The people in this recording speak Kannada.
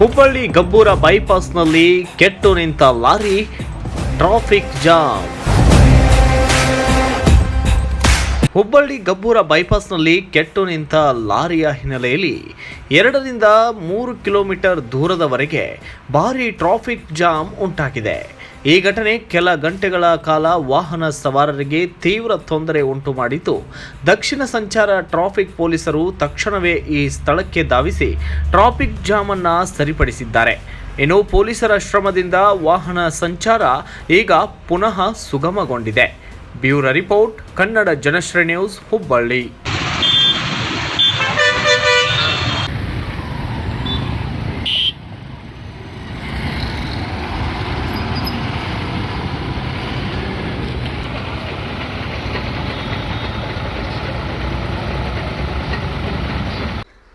ಹುಬ್ಬಳ್ಳಿ ಗಬ್ಬೂರ ಬೈಪಾಸ್ನಲ್ಲಿ ಕೆಟ್ಟು ನಿಂತ lorry, traffic jam. Hubballi Gabbur ಬೈಪಾಸ್ನಲ್ಲಿ ಕೆಟ್ಟು ನಿಂತ ಲಾರಿಯ ಹಿನ್ನೆಲೆಯಲ್ಲಿ ಎರಡರಿಂದ ಮೂರು ಕಿಲೋಮೀಟರ್ ದೂರದವರೆಗೆ ಭಾರಿ ಟ್ರಾಫಿಕ್ ಜಾಮ್ ಉಂಟಾಗಿದೆ. ಈ ಘಟನೆ ಕೆಲ ಗಂಟೆಗಳ ಕಾಲ ವಾಹನ ಸವಾರರಿಗೆ ತೀವ್ರ ತೊಂದರೆ ಉಂಟು ಮಾಡಿತು ದಕ್ಷಿಣ ಸಂಚಾರ ಟ್ರಾಫಿಕ್ ಪೊಲೀಸರು ತಕ್ಷಣವೇ ಈ ಸ್ಥಳಕ್ಕೆ ಧಾವಿಸಿ ಟ್ರಾಫಿಕ್ ಜಾಮ್ ಅನ್ನು ಸರಿಪಡಿಸಿದ್ದಾರೆ. ಇನ್ನು ಪೊಲೀಸರ ಶ್ರಮದಿಂದ ವಾಹನ ಸಂಚಾರ ಈಗ ಪುನಃ ಸುಗಮಗೊಂಡಿದೆ. Bureau report, Kannada Janashree news, Hubballi.